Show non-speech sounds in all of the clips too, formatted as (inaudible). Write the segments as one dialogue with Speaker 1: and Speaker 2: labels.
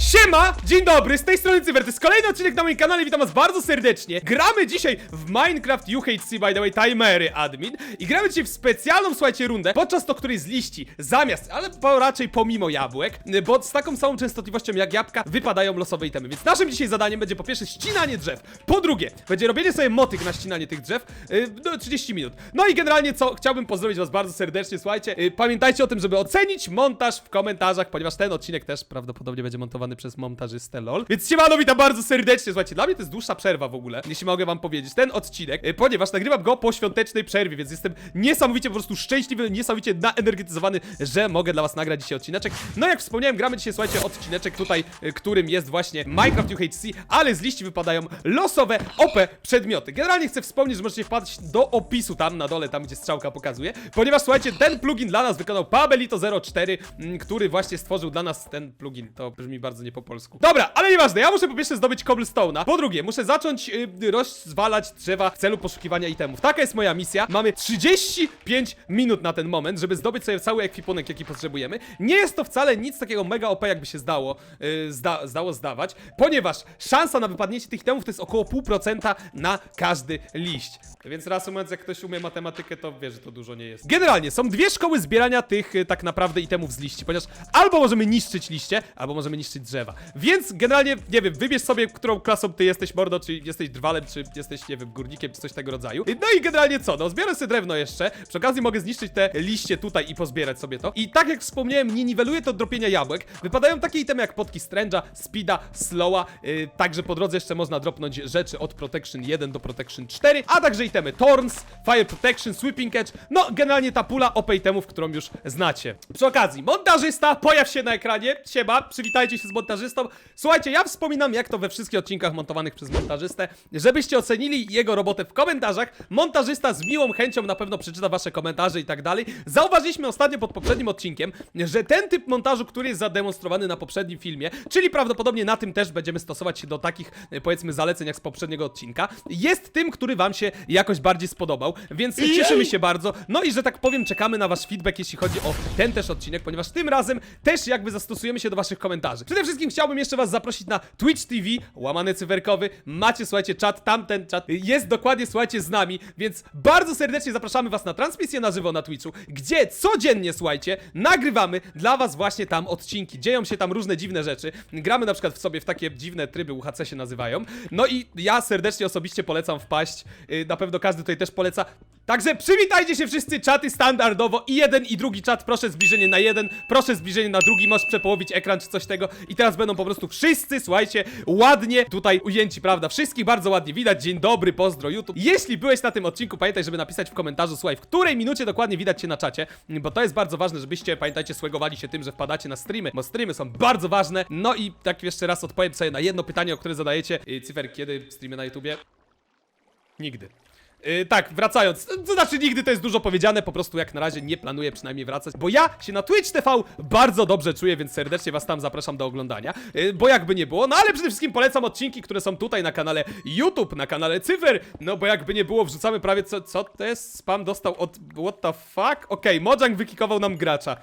Speaker 1: Siema, dzień dobry, z tej strony Cyber, to jest kolejny odcinek na moim kanale, witam was bardzo serdecznie. Gramy dzisiaj w Minecraft UHC, by the way, timery admin. I gramy dzisiaj w specjalną, słuchajcie, rundę, podczas to której z liści, zamiast, ale po, raczej pomimo jabłek, bo z taką samą częstotliwością jak jabłka wypadają losowe itemy. Więc naszym dzisiaj zadaniem będzie po pierwsze ścinanie drzew, po drugie, będzie robienie sobie motyk na ścinanie tych drzew, yy, no 30 minut. No i generalnie co, chciałbym pozdrowić was bardzo serdecznie, słuchajcie, yy, pamiętajcie o tym, żeby ocenić montaż w komentarzach, ponieważ ten odcinek też prawdopodobnie będzie montowany przez montażystę LOL. Więc siemano, witam bardzo serdecznie, słuchajcie, dla mnie to jest dłuższa przerwa w ogóle, jeśli mogę wam powiedzieć, ten odcinek, yy, ponieważ nagrywam go po świątecznej przerwie, więc jestem niesamowicie po prostu szczęśliwy, niesamowicie naenergetyzowany, że mogę dla was nagrać dzisiaj odcineczek. No jak wspomniałem, gramy dzisiaj, słuchajcie, odcineczek tutaj, yy, którym jest właśnie Minecraft UHC, ale z liści wypadają losowe OP przedmioty. Generalnie chcę wspomnieć, że możecie wpaść do opisu tam na dole, tam gdzie strzałka pokazuje, ponieważ słuchajcie, ten plugin dla nas wykonał Pabelito04, mm, który właśnie stworzył dla nas ten plugin. To brzmi bardzo nie po polsku. Dobra, ale nieważne, ja muszę po pierwsze zdobyć cobblestone'a, po drugie, muszę zacząć y, rozwalać drzewa w celu poszukiwania itemów. Taka jest moja misja. Mamy 35 minut na ten moment, żeby zdobyć sobie cały ekwipunek, jaki potrzebujemy. Nie jest to wcale nic takiego mega OP, jakby się zdało, y, zda, zdało zdawać, ponieważ szansa na wypadnięcie tych itemów to jest około 0,5% na każdy liść. Więc reasumując, jak ktoś umie matematykę, to wie, że to dużo nie jest. Generalnie są dwie szkoły zbierania tych y, tak naprawdę itemów z liści, ponieważ albo możemy niszczyć liście, albo możemy niszczyć drzewa. Więc generalnie, nie wiem, wybierz sobie, którą klasą ty jesteś, mordo, czy jesteś drwalem, czy jesteś, nie wiem, górnikiem, czy coś tego rodzaju. No i generalnie co? No, zbiorę sobie drewno jeszcze. Przy okazji mogę zniszczyć te liście tutaj i pozbierać sobie to. I tak jak wspomniałem, nie niweluje to dropienia jabłek. Wypadają takie itemy jak potki Strange'a, Speeda, Slowa. Yy, także po drodze jeszcze można dropnąć rzeczy od Protection 1 do Protection 4, a także itemy Thorns, Fire Protection, Sweeping Edge. No, generalnie ta pula OP itemów, którą już znacie. Przy okazji, montażysta, pojaw się na ekranie. Siema, przywitajcie się z. Słuchajcie, ja wspominam, jak to we wszystkich odcinkach montowanych przez montażystę, żebyście ocenili jego robotę w komentarzach. Montażysta z miłą chęcią na pewno przeczyta wasze komentarze i tak dalej. Zauważyliśmy ostatnio pod poprzednim odcinkiem, że ten typ montażu, który jest zademonstrowany na poprzednim filmie, czyli prawdopodobnie na tym też będziemy stosować się do takich, e, powiedzmy, zaleceń jak z poprzedniego odcinka, jest tym, który wam się jakoś bardziej spodobał, więc cieszymy się bardzo. No i że tak powiem, czekamy na wasz feedback, jeśli chodzi o ten też odcinek, ponieważ tym razem też jakby zastosujemy się do waszych komentarzy. Przede wszystkim chciałbym jeszcze was zaprosić na Twitch TV, łamany cyferkowy. Macie, słuchajcie, czat, tamten czat jest dokładnie, słuchajcie, z nami, więc bardzo serdecznie zapraszamy was na transmisję na żywo na Twitchu, gdzie codziennie, słuchajcie, nagrywamy dla was właśnie tam odcinki. Dzieją się tam różne dziwne rzeczy. Gramy na przykład w sobie w takie dziwne tryby UHC się nazywają. No i ja serdecznie osobiście polecam wpaść. Yy, Na pewno każdy tutaj też poleca. Także przywitajcie się wszyscy czaty standardowo i jeden i drugi czat, proszę zbliżenie na jeden, proszę zbliżenie na drugi, możesz przepołowić ekran czy coś tego i teraz będą po prostu wszyscy, słuchajcie, ładnie tutaj ujęci, prawda? Wszystkich bardzo ładnie widać, dzień dobry, pozdro YouTube. Jeśli byłeś na tym odcinku, pamiętaj, żeby napisać w komentarzu, słuchaj, w której minucie dokładnie widać cię na czacie, bo to jest bardzo ważne, żebyście, pamiętajcie, swegowali się tym, że wpadacie na streamy, bo streamy są bardzo ważne. No i tak jeszcze raz odpowiem sobie na jedno pytanie, o które zadajecie. Yy, Cyfer, kiedy streamy na YouTubie? Nigdy. Yy, tak, wracając, to znaczy nigdy to jest dużo powiedziane, po prostu jak na razie nie planuję przynajmniej wracać, bo ja się na Twitch TV bardzo dobrze czuję, więc serdecznie was tam zapraszam do oglądania, yy, bo jakby nie było, no ale przede wszystkim polecam odcinki, które są tutaj na kanale YouTube, na kanale Cyfer, no bo jakby nie było, wrzucamy prawie co, co to jest, spam dostał od, what the fuck, okej, Mojang wykikował nam gracza.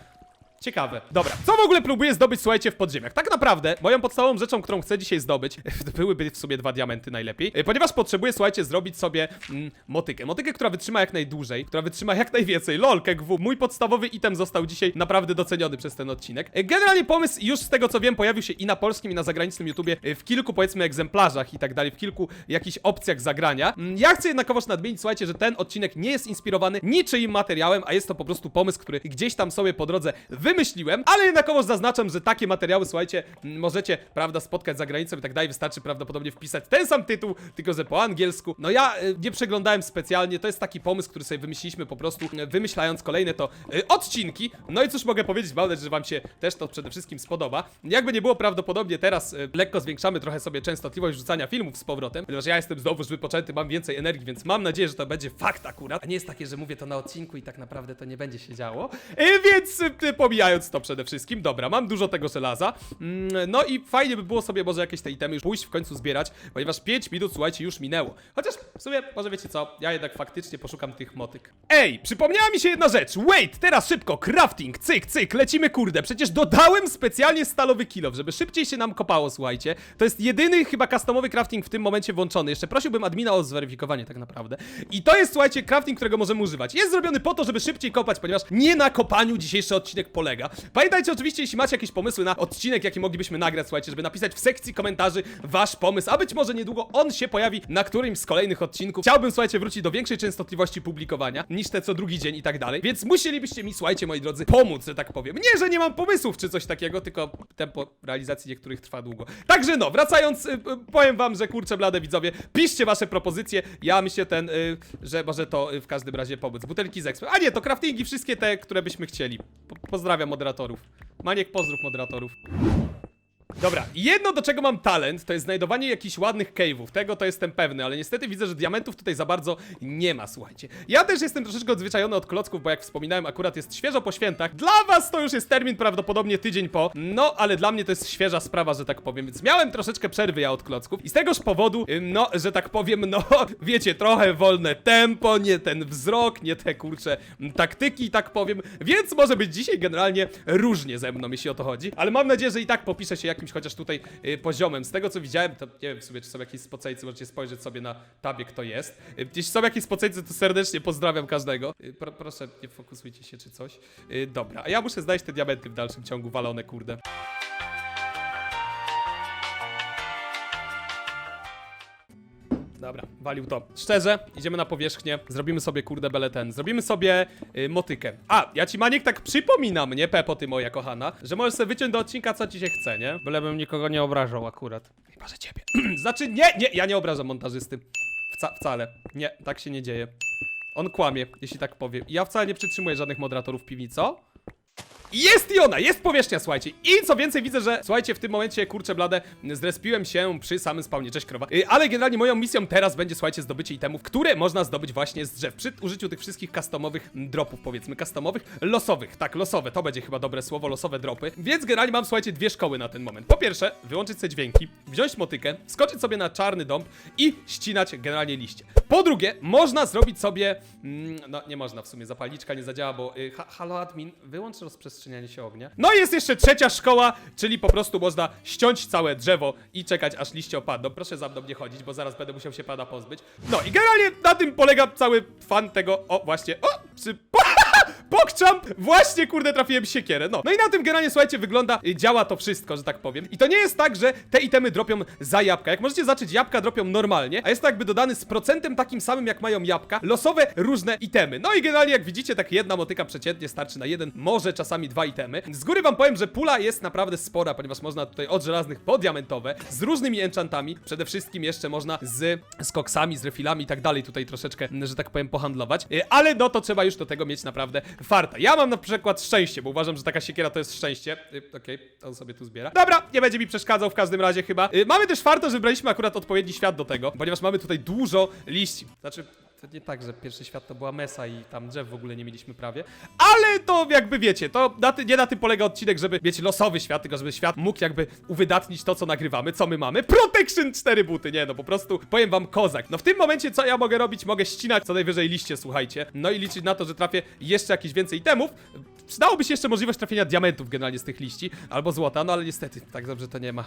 Speaker 1: Ciekawe. Dobra, co w ogóle próbuję zdobyć, słuchajcie, w podziemiach? Tak naprawdę, moją podstawową rzeczą, którą chcę dzisiaj zdobyć, (laughs) byłyby w sobie dwa diamenty najlepiej, e, ponieważ potrzebuję, słuchajcie, zrobić sobie mm, motykę. Motykę, która wytrzyma jak najdłużej, która wytrzyma jak najwięcej. Lol, KGW. Mój podstawowy item został dzisiaj naprawdę doceniony przez ten odcinek. E, Generalnie pomysł, już z tego co wiem, pojawił się i na polskim, i na zagranicznym YouTubie e, w kilku, powiedzmy, egzemplarzach i tak dalej, w kilku jakichś opcjach zagrania. Mm, Ja chcę jednakowoż nadmienić, słuchajcie, że ten odcinek nie jest inspirowany niczyim materiałem, a jest to po prostu pomysł, który gdzieś tam sobie po drodze wymyśliłem, ale jednakowoż zaznaczam, że takie materiały, słuchajcie, możecie, prawda, spotkać za granicą i tak dalej, wystarczy prawdopodobnie wpisać ten sam tytuł, tylko że po angielsku. No ja y, nie przeglądałem specjalnie, to jest taki pomysł, który sobie wymyśliliśmy po prostu, y, wymyślając kolejne to y, odcinki. No i cóż mogę powiedzieć, mam nadzieję, że wam się też to przede wszystkim spodoba. Jakby nie było prawdopodobnie teraz y, lekko zwiększamy trochę sobie częstotliwość rzucania filmów z powrotem, ponieważ ja jestem znowuż wypoczęty, mam więcej energii, więc mam nadzieję, że to będzie fakt akurat, a nie jest takie, że mówię to na odcinku i tak naprawdę to nie będzie się działo. Y, Więc y, pomijam pomijając to przede wszystkim, dobra, mam dużo tego żelaza. Mm, no i fajnie by było sobie może jakieś te itemy już pójść w końcu zbierać, ponieważ 5 minut, słuchajcie, już minęło. Chociaż w sumie, może wiecie co, ja jednak faktycznie poszukam tych motyk. Ej, przypomniała mi się jedna rzecz. Wait, teraz szybko, crafting, cyk, cyk, lecimy kurde. Przecież dodałem specjalnie stalowy kilow, żeby szybciej się nam kopało, słuchajcie. To jest jedyny chyba customowy crafting w tym momencie włączony. Jeszcze prosiłbym admina o zweryfikowanie tak naprawdę. I to jest, słuchajcie, crafting, którego możemy używać. Jest zrobiony po to, żeby szybciej kopać, ponieważ nie na kopaniu dzisiejszy odcinek. Pamiętajcie oczywiście, jeśli macie jakieś pomysły na odcinek, jaki moglibyśmy nagrać, słuchajcie, żeby napisać w sekcji komentarzy wasz pomysł, a być może niedługo on się pojawi na którymś z kolejnych odcinków. Chciałbym, słuchajcie, wrócić do większej częstotliwości publikowania niż te co drugi dzień i tak dalej. Więc musielibyście mi, słuchajcie, moi drodzy, pomóc, że tak powiem. Nie, że nie mam pomysłów czy coś takiego, tylko tempo realizacji niektórych trwa długo. Także no, wracając, y, y, powiem wam, że kurczę blade widzowie, piszcie wasze propozycje. Ja myślę ten, y, że może to w każdym razie pomóc. Butelki z ekspert. A nie, to craftingi wszystkie te, które byśmy chcieli. Po pozdrawiam moderatorów. Maniek, pozdrów moderatorów. Dobra, jedno do czego mam talent, to jest znajdowanie jakichś ładnych cave'ów. Tego to jestem pewny, ale niestety widzę, że diamentów tutaj za bardzo nie ma, słuchajcie. Ja też jestem troszeczkę odzwyczajony od klocków, bo jak wspominałem, akurat jest świeżo po świętach. Dla was to już jest termin prawdopodobnie tydzień po, no ale dla mnie to jest świeża sprawa, że tak powiem, więc miałem troszeczkę przerwy ja od klocków i z tegoż powodu, no, że tak powiem, no, (laughs) wiecie, trochę wolne tempo, nie ten wzrok, nie te, kurcze, taktyki, tak powiem, więc może być dzisiaj generalnie różnie ze mną, jeśli o to chodzi, ale mam nadzieję, że i tak popiszę się jakimś chociaż tutaj y, poziomem. Z tego co widziałem, to nie wiem w sumie, czy są jakieś spocejcy, możecie spojrzeć sobie na tabie, kto jest. Y, jeśli są jakieś spocejcy, to serdecznie pozdrawiam każdego. Y, pro, proszę, nie fokusujcie się czy coś. Dobra, a ja muszę znaleźć te diamenty w dalszym ciągu, walone, kurde. Dobra, walił to. Szczerze, idziemy na powierzchnię, zrobimy sobie kurde bele ten, zrobimy sobie y, motykę. A, ja ci Maniek tak przypominam, nie Pepo, ty moja kochana, że możesz sobie wyciąć do odcinka co ci się chce, nie? Bylebym nikogo nie obrażał akurat. Chyba, że ciebie. (clears throat) znaczy, nie, nie, ja nie obrażam montażysty. Wca wcale. Nie, tak się nie dzieje. On kłamie, jeśli tak powiem. I Ja wcale nie przytrzymuję żadnych moderatorów piwnicy, co? Jest i ona, jest powierzchnia, słuchajcie. I co więcej, widzę, że, słuchajcie, w tym momencie, kurczę blade, zrespiłem się przy samym spawnie, cześć krowa. Y, ale generalnie moją misją teraz będzie, słuchajcie, zdobycie itemów, które można zdobyć właśnie z drzew. Przy użyciu tych wszystkich customowych mm, dropów, powiedzmy, customowych, losowych. Tak, losowe, to będzie chyba dobre słowo, losowe dropy. Więc generalnie mam, słuchajcie, dwie szkoły na ten moment. Po pierwsze, wyłączyć sobie dźwięki, wziąć motykę, skoczyć sobie na czarny dąb i ścinać generalnie liście. Po drugie, można zrobić sobie, mm, no nie można w sumie, zapalniczka nie zadziała, bo, y, ha, halo admin, wyłącz rozprzestrzenianie się ognia. No i jest jeszcze trzecia szkoła, czyli po prostu można ściąć całe drzewo i czekać aż liście opadną. Proszę za mną nie chodzić, bo zaraz będę musiał się pana pozbyć. No i generalnie na tym polega cały fan tego, o właśnie, o, przy... Pokczam! Właśnie, kurde, trafiłem siekierę, no. No i na tym generalnie, słuchajcie, wygląda, y, działa to wszystko, że tak powiem. I to nie jest tak, że te itemy dropią za jabłka. Jak możecie zacząć, jabłka dropią normalnie, a jest to jakby dodany z procentem takim samym, jak mają jabłka, losowe różne itemy. No i generalnie, jak widzicie, tak jedna motyka przeciętnie starczy na jeden, może czasami dwa itemy. Z góry wam powiem, że pula jest naprawdę spora, ponieważ można tutaj od żelaznych po diamentowe, z różnymi enchantami, przede wszystkim jeszcze można z, z koksami, z refilami i tak dalej tutaj troszeczkę, że tak powiem, pohandlować. Y, Ale no to trzeba już do tego mieć naprawdę farta. Ja mam na przykład szczęście, bo uważam, że taka siekiera to jest szczęście. Y, Okej, on sobie tu zbiera. Dobra, nie będzie mi przeszkadzał w każdym razie chyba. Y, Mamy też farto, że wybraliśmy akurat odpowiedni świat do tego, ponieważ mamy tutaj dużo liści. Znaczy, to nie tak, że pierwszy świat to była mesa i tam drzew w ogóle nie mieliśmy prawie. Ale to jakby wiecie, to na ty, nie na tym polega odcinek, żeby mieć losowy świat, tylko żeby świat mógł jakby uwydatnić to, co nagrywamy, co my mamy. Protection 4 buty, nie no, po prostu powiem wam kozak. No w tym momencie co ja mogę robić? Mogę ścinać co najwyżej liście, słuchajcie. No i liczyć na to, że trafię jeszcze jakieś więcej itemów. Przydałoby się jeszcze możliwość trafienia diamentów generalnie z tych liści, albo złota, no ale niestety, tak dobrze to nie ma.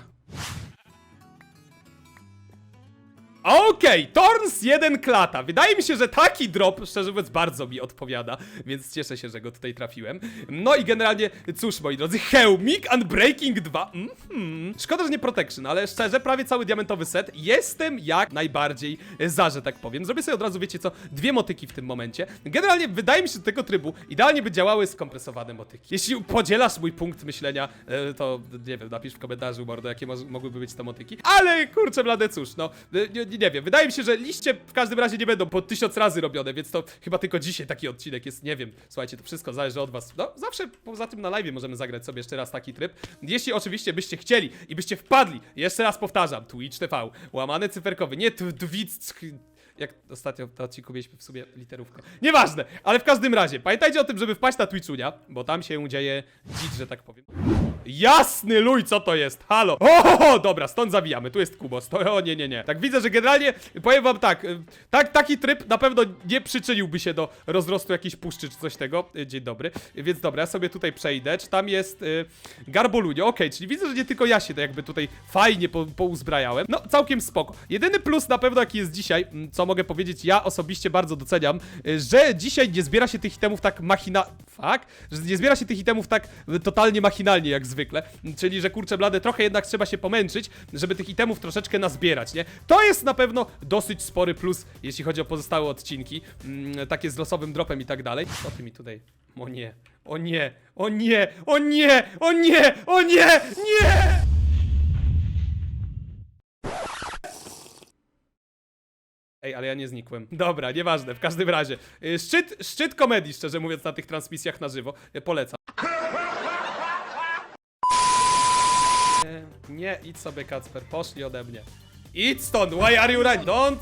Speaker 1: Okej, Torns 1 klata. Wydaje mi się, że taki drop, szczerze mówiąc, bardzo mi odpowiada, więc cieszę się, że go tutaj trafiłem. No i generalnie, cóż, moi drodzy, Hełmik Unbreaking 2. Mhm. Szkoda, że nie Protection, ale szczerze, prawie cały diamentowy set. Jestem jak najbardziej za, że tak powiem. Zrobię sobie od razu, wiecie co, dwie motyki w tym momencie. Generalnie wydaje mi się, że do tego trybu idealnie by działały skompresowane motyki. Jeśli podzielasz mój punkt myślenia, e, to nie wiem, napisz w komentarzu, mordo, jakie mo- mogłyby być to motyki. Ale kurczę blade, cóż, no, e, nie, nie, wiem, wydaje mi się, że liście w każdym razie nie będą po tysiąc razy robione, więc to chyba tylko dzisiaj taki odcinek jest, nie wiem. Słuchajcie, to wszystko zależy od was. No, zawsze poza tym na live możemy zagrać sobie jeszcze raz taki tryb. Jeśli oczywiście byście chcieli i byście wpadli, jeszcze raz powtarzam, Twitch TV, łamane cyferkowy, nie Twitch... Jak ostatnio w odcinku mieliśmy w sumie literówkę. Nieważne, ale w każdym razie, pamiętajcie o tym, żeby wpaść na Twitchunia, bo tam się dzieje dzicz, że tak powiem. Jasny luj, co to jest? Halo! O, dobra, stąd zabijamy, tu jest Kubos. To, o nie, nie, nie. Tak widzę, że generalnie, powiem wam tak, y, tak, taki tryb na pewno nie przyczyniłby się do rozrostu jakiejś puszczy czy coś tego. Y, Dzień dobry. Więc dobra, ja sobie tutaj przejdę. Czy tam jest y, Garbolunio? Okej, czyli widzę, że nie tylko ja się to jakby tutaj fajnie po, pouzbrajałem. No, całkiem spoko. Jedyny plus na pewno jaki jest dzisiaj, mm, co mogę powiedzieć, ja osobiście bardzo doceniam, y, że dzisiaj nie zbiera się tych itemów tak machina... Fuck? Że nie zbiera się tych itemów tak totalnie machinalnie jak zwykle. Czyli, że kurczę blade, trochę jednak trzeba się pomęczyć, żeby tych itemów troszeczkę nazbierać, nie? To jest na pewno dosyć spory plus, jeśli chodzi o pozostałe odcinki, mm, takie z losowym dropem i tak dalej. Co ty mi tutaj... O nie, o nie, o nie, o nie, o nie, o nie, nie! Ej, ale ja nie znikłem. Dobra, nieważne, w każdym razie. Y, Szczyt, szczyt komedii, szczerze mówiąc, na tych transmisjach na żywo. Y, Polecam. Nie, idź sobie, Kacper, poszli ode mnie. Idź stąd, why are you running? Don't...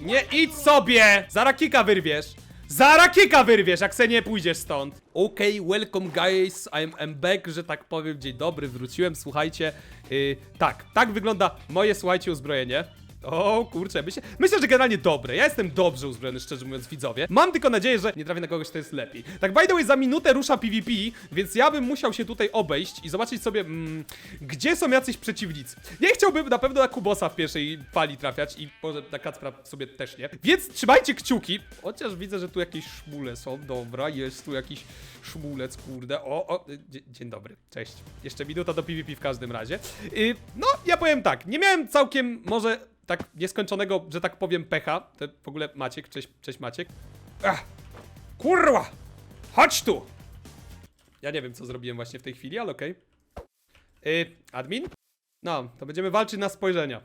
Speaker 1: Nie, idź sobie! Zara kika wyrwiesz! Zara kika wyrwiesz, jak se nie pójdziesz stąd. Okej, welcome guys, I'm, I'm back, że tak powiem, dzień dobry, wróciłem, słuchajcie. Yy, tak, tak wygląda moje, słuchajcie, uzbrojenie. O kurczę, myślę, myślę, że generalnie dobre. Ja jestem dobrze uzbrojony, szczerze mówiąc, widzowie. Mam tylko nadzieję, że nie trafię na kogoś, kto jest lepiej. Tak, by the way, za minutę rusza PvP, więc ja bym musiał się tutaj obejść i zobaczyć sobie, mm, gdzie są jacyś przeciwnicy. Nie chciałbym na pewno na Kubosa w pierwszej fali trafiać i może na Kacpra sobie też nie. Więc trzymajcie kciuki, chociaż widzę, że tu jakieś szmule są. Dobra, jest tu jakiś szmulec, kurde. O, o, dzie- dzień dobry, cześć. Jeszcze minuta do PvP w każdym razie. Yy, no, ja powiem tak, nie miałem całkiem może tak nieskończonego, że tak powiem, pecha. To w ogóle Maciek, cześć, cześć Maciek. Ach, kurwa! Chodź tu! Ja nie wiem, co zrobiłem właśnie w tej chwili, ale okej. Yy, admin? No, to będziemy walczyć na spojrzenia.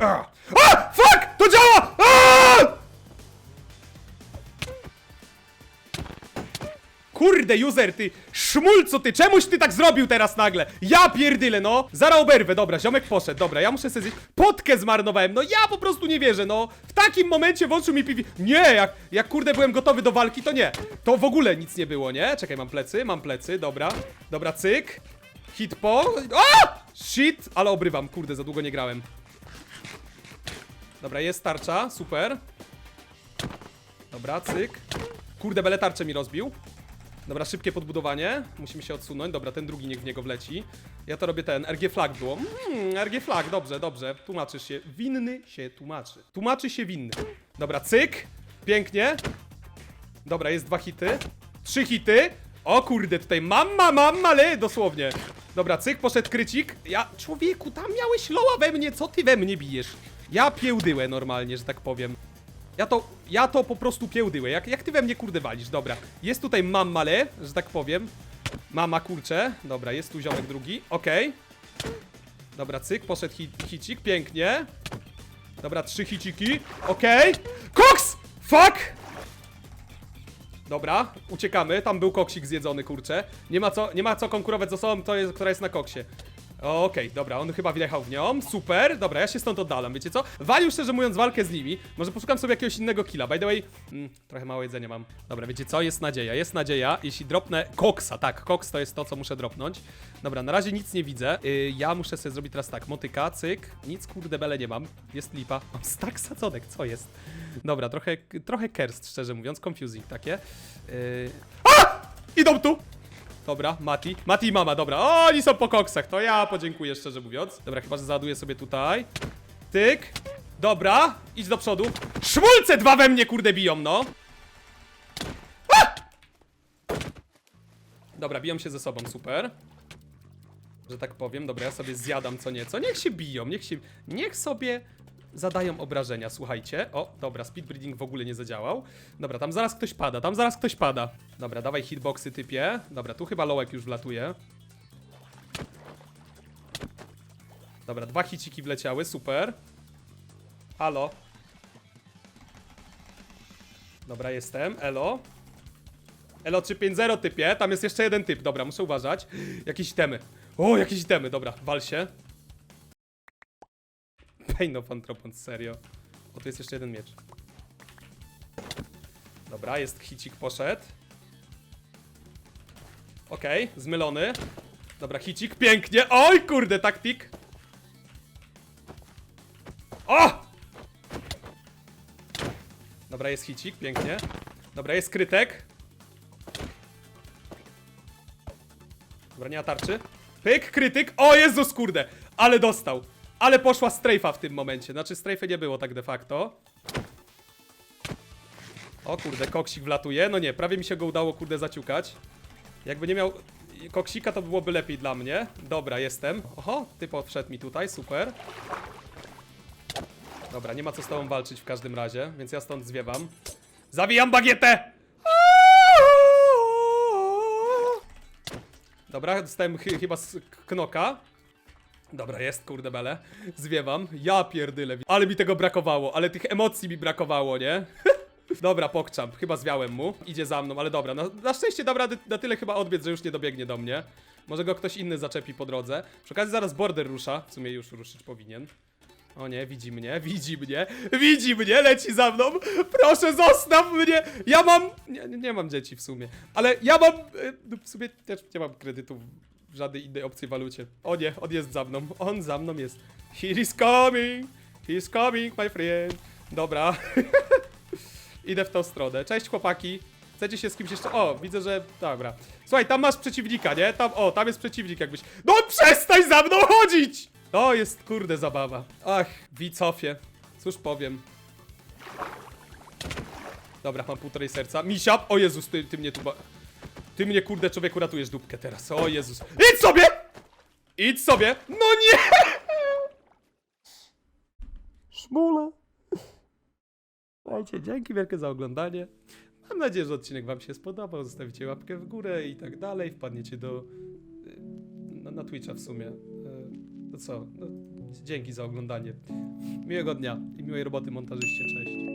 Speaker 1: A! A! Fuck! To działa! A! Kurde, user, ty szmulcu, ty, czemuś ty tak zrobił teraz nagle? Ja pierdyle, no! Zara oberwę, dobra, ziomek poszedł, dobra, ja muszę sobie zjeść. Potkę zmarnowałem, no ja po prostu nie wierzę, no! W takim momencie włączył mi piwi... Nie, jak, jak kurde byłem gotowy do walki, to nie. To w ogóle nic nie było, nie? Czekaj, mam plecy, mam plecy, dobra. Dobra, cyk. Hit po... A! Shit! Ale obrywam, kurde, za długo nie grałem. Dobra, jest tarcza, super. Dobra, cyk. Kurde, bele tarczę mi rozbił. Dobra, szybkie podbudowanie. Musimy się odsunąć. Dobra, ten drugi niech w niego wleci. Ja to robię ten. RG flag było. Hmm, RG flag, dobrze, dobrze. Tłumaczysz się. Winny się tłumaczy. Tłumaczy się winny. Dobra, cyk. Pięknie. Dobra, jest dwa hity. Trzy hity. O kurde, tutaj mamma, mamma, le, dosłownie. Dobra, cyk, poszedł krycik. Ja, człowieku, tam miałeś loła we mnie, co ty we mnie bijesz? Ja piełdyłę normalnie, że tak powiem. Ja to, ja to po prostu piełdyłę. Jak, jak ty we mnie kurde walisz? Dobra. Jest tutaj mammale, że tak powiem. Mama kurcze. Dobra, jest tu ziomek drugi. Okej. Dobra, cyk, poszedł hit, hicik, pięknie. Dobra, trzy hiciki. Okej. Koks! Fuck! Dobra, uciekamy. Tam był koksik zjedzony, kurczę. Nie ma co, nie ma co konkurować z osobą, to jest, która jest na koksie. Okej, dobra, on chyba wjechał w nią. Super, dobra, ja się stąd oddalam, wiecie co? Walił szczerze mówiąc walkę z nimi. Może poszukam sobie jakiegoś innego killa. By the way, mm, trochę mało jedzenia mam. Dobra, wiecie co? Jest nadzieja, jest nadzieja. Jeśli dropnę koksa, tak, koks to jest to, co muszę dropnąć. Dobra, na razie nic nie widzę. Yy, ja muszę sobie zrobić teraz tak, motyka, cyk. Nic kurde bele nie mam. Jest lipa. (laughs) Mam stak sadzonek, co jest? Dobra, trochę, trochę kerst, szczerze mówiąc, confusing takie. Yy... A! Idą tu! Dobra, Mati. Mati i mama, dobra. O, oni są po koksach, to ja podziękuję, szczerze mówiąc. Dobra, chyba, że załaduję sobie tutaj. Tyk. Dobra, idź do przodu. Szmulce dwa we mnie, kurde, biją, no. A! Dobra, biją się ze sobą, super. Że tak powiem. Dobra, ja sobie zjadam co nieco. Niech się biją, niech się... Niech sobie zadają obrażenia, słuchajcie. O, dobra, speed breeding w ogóle nie zadziałał. Dobra, tam zaraz ktoś pada, tam zaraz ktoś pada. Dobra, dawaj hitboxy typie. Dobra, tu chyba lołek już wlatuje. Dobra, dwa hiciki wleciały, super. Halo. Dobra, jestem, elo. Elo 350 typie, tam jest jeszcze jeden typ, dobra, muszę uważać. Jakieś itemy. O, jakieś itemy, dobra, wal się. Pain of Anthropon, serio. O, tu jest jeszcze jeden miecz. Dobra, jest hicik poszedł. Okej, zmylony. Dobra, hicik, pięknie. Oj, kurde, taktik. O! Dobra, jest hicik, pięknie. Dobra, jest krytek. Dobra, nie ma tarczy. Pyk, krytyk. O Jezus, kurde. Ale dostał. Ale poszła strajfa w tym momencie. Znaczy, strajfy nie było tak de facto. O kurde, koksik wlatuje. No nie, prawie mi się go udało, kurde, zaciukać. Jakby nie miał koksika, to byłoby lepiej dla mnie. Dobra, jestem. Oho, ty wszedł mi tutaj, super. Dobra, nie ma co z tobą walczyć w każdym razie, więc ja stąd zwiewam. Zawijam bagietę! Dobra, dostałem chy- chyba z knoka. Dobra, jest, kurde bele. Zwiewam. Ja pierdyle. Ale mi tego brakowało, ale tych emocji mi brakowało, nie? (laughs) Dobra, pokczam. Chyba zwiałem mu. Idzie za mną, ale dobra. Na, na szczęście dam radę na tyle chyba odbiec, że już nie dobiegnie do mnie. Może go ktoś inny zaczepi po drodze. Przy okazji zaraz border rusza. W sumie już ruszyć powinien. O nie, widzi mnie, (laughs) widzi mnie, widzi mnie, leci za mną. Proszę, zostaw mnie. Ja mam. Nie, nie mam dzieci w sumie, ale ja mam. no W sumie też nie mam kredytów w żadnej innej obcej walucie. O nie, on jest za mną. On za mną jest. He is coming. He is coming, my friend. Dobra. (laughs) Idę w tą stronę. Cześć chłopaki. Chcecie się z kimś jeszcze... O, widzę, że... Dobra. Słuchaj, tam masz przeciwnika, nie? Tam, o, tam jest przeciwnik jakbyś... No przestań za mną chodzić! To jest, kurde, zabawa. Ach, wicofie. Cóż powiem. Dobra, mam półtorej serca. Misia! O Jezus, ty, ty mnie tu... Ty mnie, kurde, człowieku, ratujesz dupkę teraz. O Jezus. Idź sobie! Idź sobie! No nie! Szmula. Słuchajcie, dzięki wielkie za oglądanie. Mam nadzieję, że odcinek wam się spodobał. Zostawicie łapkę w górę i tak dalej. Wpadniecie do... y, Na, na Twitcha w sumie. Y, To co? No, dzięki za oglądanie. Miłego dnia i miłej roboty montażyście. Cześć.